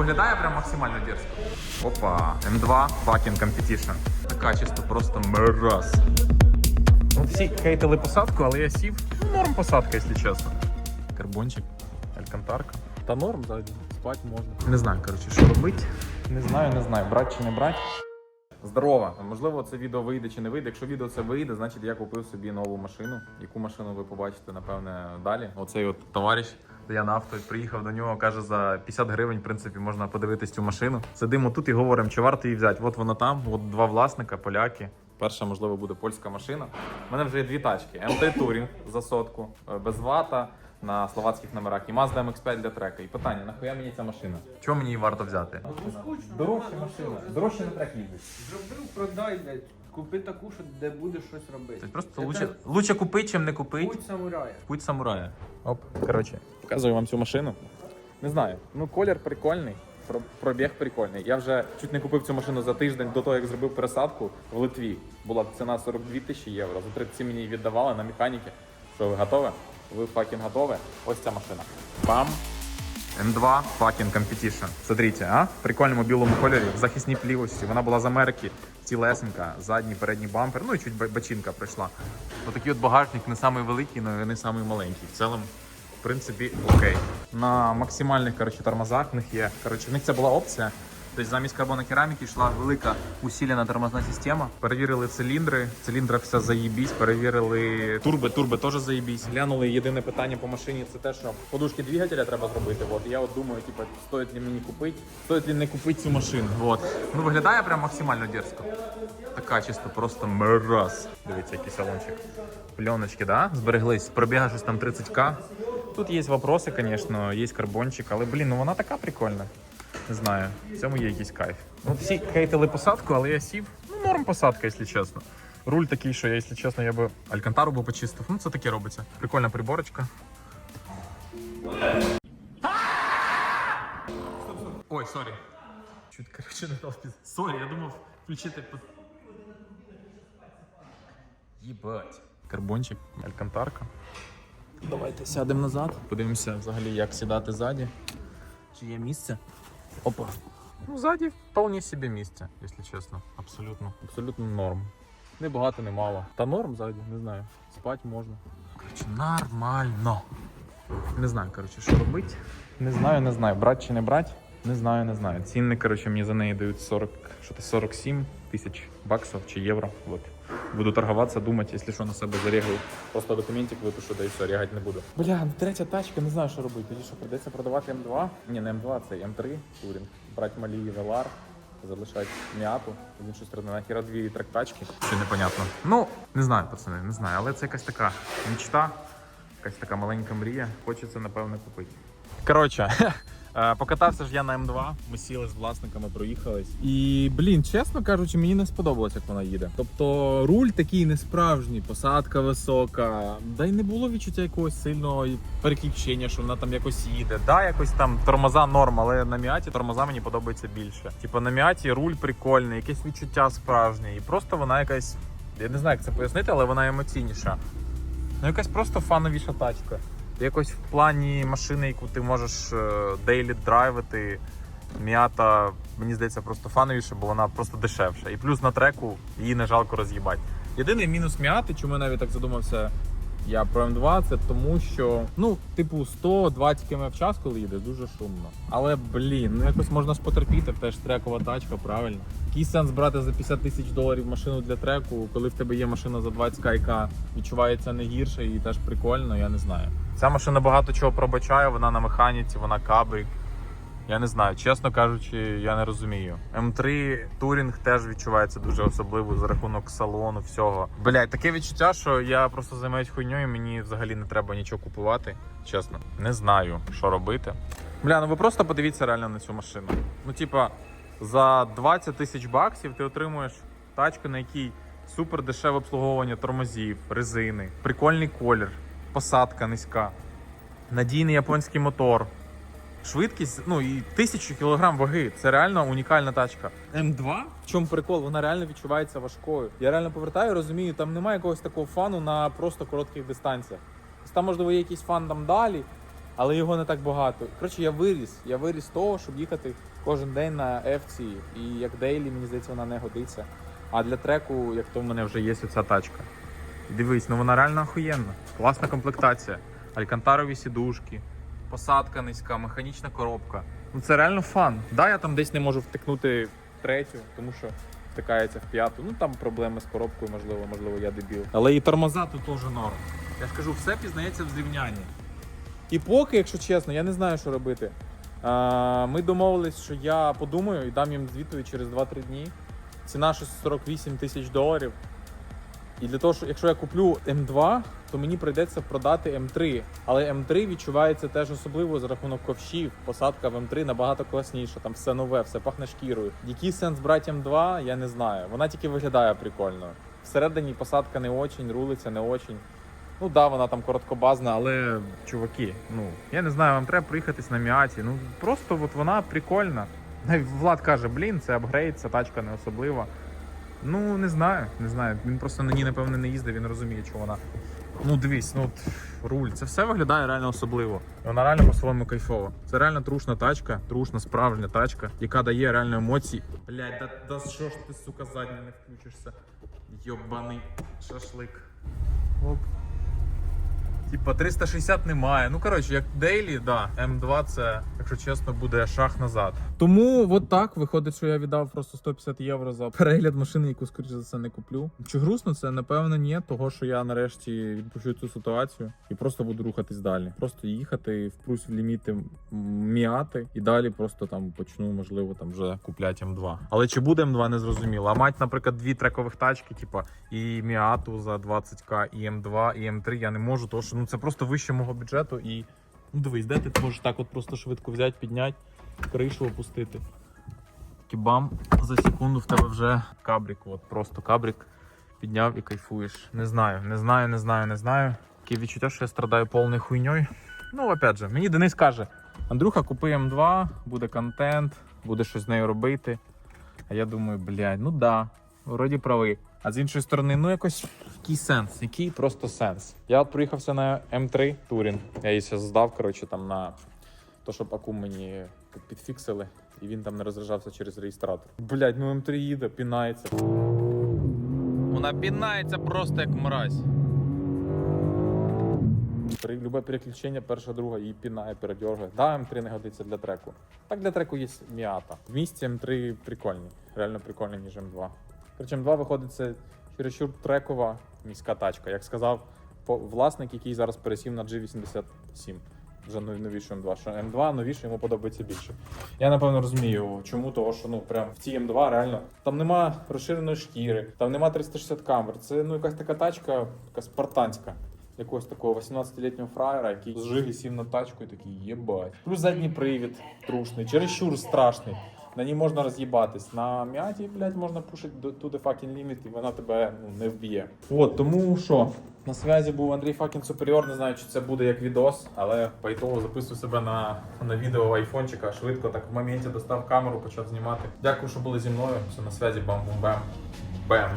виглядає прям максимально дерзко. Опа, М2 Fucking Competition. Така чисто просто мразь. Ну, всі хейтили посадку, але я сів. Ну, Норм посадка, якщо чесно. Карбончик, алькантарка. Та норм ззаді, спати можна. Не знаю, коротше, що робити. Не знаю, не знаю, брати чи не брати. Здорово! Можливо, це відео вийде чи не вийде. Якщо відео це вийде, значить я купив собі нову машину. Яку машину ви побачите, напевне, далі. Оцей от товариш. Я на авто приїхав до нього, каже, за 50 гривень, в принципі, можна подивитись цю машину. Сидимо тут і говоримо, чи варто її взяти. От вона там, от два власника, поляки. Перша, можливо, буде польська машина. У мене вже є дві тачки: МТ Touring за сотку, е, без вата на словацьких номерах і Mazda MX-5 для трека. І питання: нахуя мені ця машина? Чого мені її варто взяти? Дорожча машина, дорожче на трек їздить. Зроби, продай, блядь. Купи таку, що де будеш щось робити. Тобто просто Це лучше, так лучше купити, чим не купити. Путь самурая. Путь самурая. Оп, коротше, показую вам цю машину. Не знаю, ну колір прикольний, про- пробіг прикольний. Я вже чуть не купив цю машину за тиждень до того, як зробив пересадку в Литві. Була ціна 42 тисячі євро. За 37 мені її віддавали на механіки. Що ви готові? Ви факін готові? Ось ця машина. Бам! М2 Fucking Competition. Смотрите, а? В прикольному білому кольорі, в захисній плівості. Вона була з Америки, цілесенька, задній, передній бампер, ну і чуть бачинка прийшла. Отакий от багажник не самий великий, але не самий маленький. В цілому, в принципі, окей. На максимальних коротше, тормозах в них є. Коротше, в них це була опція. Тобто замість карбонокераміки йшла велика усилена тормозна система. Перевірили циліндри, циліндра все заїбісь, перевірили турби, турби теж заїбісь. Глянули єдине питання по машині це те, що подушки двигателя треба зробити. От я от думаю, типу, стоїть ли мені купити, стоїть ли не купити цю машину. От. Ну виглядає прям максимально дерзко. Така чисто просто мразь. Дивіться, який салончик. Пленочки, да? Збереглись. Пробіга щось там 30к. Тут є вопроси, звісно, є карбончик, але блін, ну вона така прикольна. Не знаю, в цьому є якийсь кайф. Ну, всі хейтили посадку, але я сів. Ну, норм посадка, якщо чесно. Руль такий, що я, якщо чесно, я би алькантару би почистив. Ну, це таке робиться. Прикольна приборочка. Ой, сорі. Чуть, короче, не дав. Сорі, я думав включити. Єбать. Карбончик, алькантарка. Давайте сядемо назад. Подивимося взагалі, як сідати ззаді. Чи є місце? Опа. Ну, ззаді вполне себе місце, якщо чесно. Абсолютно. Абсолютно норм. Не багато, не мало. Та норм ззаді, не знаю. Спати можна. Коротше, нормально. Не знаю, коротше, що робити. Не знаю, не знаю. Брати чи не брати. Не знаю, не знаю. Ціни, коротше, мені за неї дають 40, що то 47 тисяч баксів чи євро. Вот. Буду торгуватися, думати, якщо що на себе зарегаю. Просто документик випишу, да і все, рягати не буду. Бля, ну третя тачка, не знаю, що робити. Тоді що придеться продавати М2. Ні, не М2, це М3 турінг. Брати малі Велар, залишати м'яту. Він щось сторони нахіра дві трактачки. Ще непонятно. Ну, не знаю, пацани, не знаю, але це якась така мечта, якась така маленька мрія. Хочеться, напевно, купити. Коротше, покатався ж я на М2, ми сіли з власниками, проїхались. І, блін, чесно кажучи, мені не сподобалось, як вона їде. Тобто руль такий несправжній, посадка висока. Да й не було відчуття якогось сильного переключення, що вона там якось їде. Да, якось там тормоза норм, але на Міаті тормоза мені подобається більше. Типу на Міаті руль прикольний, якесь відчуття справжнє. І просто вона якась. Я не знаю, як це пояснити, але вона емоційніша. Ну, якась просто фановіша тачка. Якось в плані машини, яку ти можеш дейлі драйвити, м'ята, мені здається, просто фановіше, бо вона просто дешевша. І плюс на треку її не жалко роз'їбати. Єдиний мінус м'яти, чому я навіть так задумався я про М2, це тому що, ну, типу, 120 км в час, коли їде, дуже шумно. Але блін, ну якось можна ж потерпіти, теж трекова тачка, правильно. Який сенс брати за 50 тисяч доларів машину для треку, коли в тебе є машина за 20 кайка, відчувається не гірше і теж прикольно, я не знаю. Ця машина багато чого пробачає, вона на механіці, вона кабрик. Я не знаю, чесно кажучи, я не розумію. М3 Турінг теж відчувається дуже особливо за рахунок салону, всього. Блять, таке відчуття, що я просто займаюсь хуйньою, мені взагалі не треба нічого купувати. Чесно, не знаю, що робити. Бля, ну ви просто подивіться реально на цю машину. Ну, типа, за 20 тисяч баксів ти отримуєш тачку, на якій супер дешеве обслуговування тормозів, резини, прикольний колір, посадка низька, надійний японський мотор. Швидкість, ну і тисячу кілограм ваги. Це реально унікальна тачка. М2? В чому прикол? Вона реально відчувається важкою. Я реально повертаю, розумію, там немає якогось такого фану на просто коротких дистанціях. Там, можливо, є якийсь фан там далі, але його не так багато. Коротше, я виріс. Я виріс з того, щоб їхати кожен день на FC. І як дейлі, мені здається, вона не годиться. А для треку, як то в мене вже є оця тачка. Дивись, ну вона реально охуєнна. Класна комплектація. Алькантарові сідушки, посадка низька, механічна коробка. Ну це реально фан. Да, я там десь не можу втикнути в третю, тому що втикається в п'яту. Ну там проблеми з коробкою, можливо, можливо, я дебіл. Але і тормоза тут теж норм. Я ж кажу, все пізнається в зрівнянні. І поки, якщо чесно, я не знаю, що робити. А, ми домовились, що я подумаю і дам їм відповідь через 2-3 дні. Ціна щось 48 тисяч доларів. І для того, що якщо я куплю М2, то мені прийдеться продати М3. Але М3 відчувається теж особливо за рахунок ковшів. Посадка в М3 набагато класніша, там все нове, все пахне шкірою. Який сенс брати М2, я не знаю. Вона тільки виглядає прикольно. Всередині посадка не очень, рулиця не очень. Ну да, вона там короткобазна, але чуваки, ну я не знаю, вам треба приїхатись на Міаті. Ну просто от вона прикольна. Навіть Влад каже, блін, це апгрейд, ця тачка не особлива. Ну, не знаю, не знаю. Він просто на ній, напевно, не їздив, він розуміє, що вона. Ну, дивись, ну от, руль, це все виглядає реально особливо. Вона реально по-своєму кайфова. Це реально трушна тачка, трушна, справжня тачка, яка дає реально емоції. Блять, да, да що ж ти, сука, задня не включишся? Йобаний шашлик. Оп. Типа 360 немає. Ну коротше, як дейлі, да, М2 це, якщо чесно, буде шаг назад. Тому от так виходить, що я віддав просто 150 євро за перегляд машини, яку скоріше за все не куплю. Чи грустно це? Напевно, ні, того що я нарешті відпущу цю ситуацію і просто буду рухатись далі. Просто їхати, впрусь в ліміти міати і далі просто там почну, можливо, там вже купляти М2. Але чи буде М2, не зрозуміло. А мать, наприклад, дві трекових тачки, типа і Міату за 20к, і М2, і М3 я не можу, тому що ну це просто вище мого бюджету. І ну дивись, де ти можеш так от просто швидко взяти, підняти, кришу опустити. Кібам за секунду в тебе вже кабрик. От просто кабрик підняв і кайфуєш. Не знаю, не знаю, не знаю, не знаю. Таке відчуття, що я страдаю повною хуйньою. Ну, опять же, мені Денис каже: Андрюха, купи М2, буде контент, буде щось з нею робити. А я думаю, блядь, ну да, вроді правий. А з іншої сторони, ну якось який сенс, який просто сенс. Я от приїхався на М3 Турін. Я її зараз здав, коротше, там на то, щоб акум мені підфіксили, і він там не розряджався через реєстратор. Блядь, ну М3 їде, пінається. Вона пінається просто як мразь. При любе переключення, перша, друга її пінає, передергує. Да, М3 не годиться для треку. Так для треку є Міата. В місті М3 прикольні, реально прикольні, ніж М2. Короче, М2 виходить це чересчур трекова міська тачка. Як сказав власник, який зараз пересів на G87. Вже нов- новішу М2. Що М2 новіше йому подобається більше. Я напевно розумію, чому того, що ну прям в цій М2 реально там нема розширеної шкіри, там нема 360 камер. Це ну якась така тачка, така спартанська. Якогось такого 18-літнього фраєра, який з жиги сів на тачку і такий єбать. Плюс задній привід трушний, чересчур страшний. На ній можна роз'їбатись. На м'яті, блядь, можна пушити the fucking limit, і вона тебе ну, не вб'є. От, тому що. На зв'язі був Андрій Факін Суперіор. Не знаю, чи це буде як відос, але пайтово записую себе на, на відео айфончика. Швидко так в моменті достав камеру, почав знімати. Дякую, що були зі мною. Все на зв'язі. Бам-бум-бам. Бем.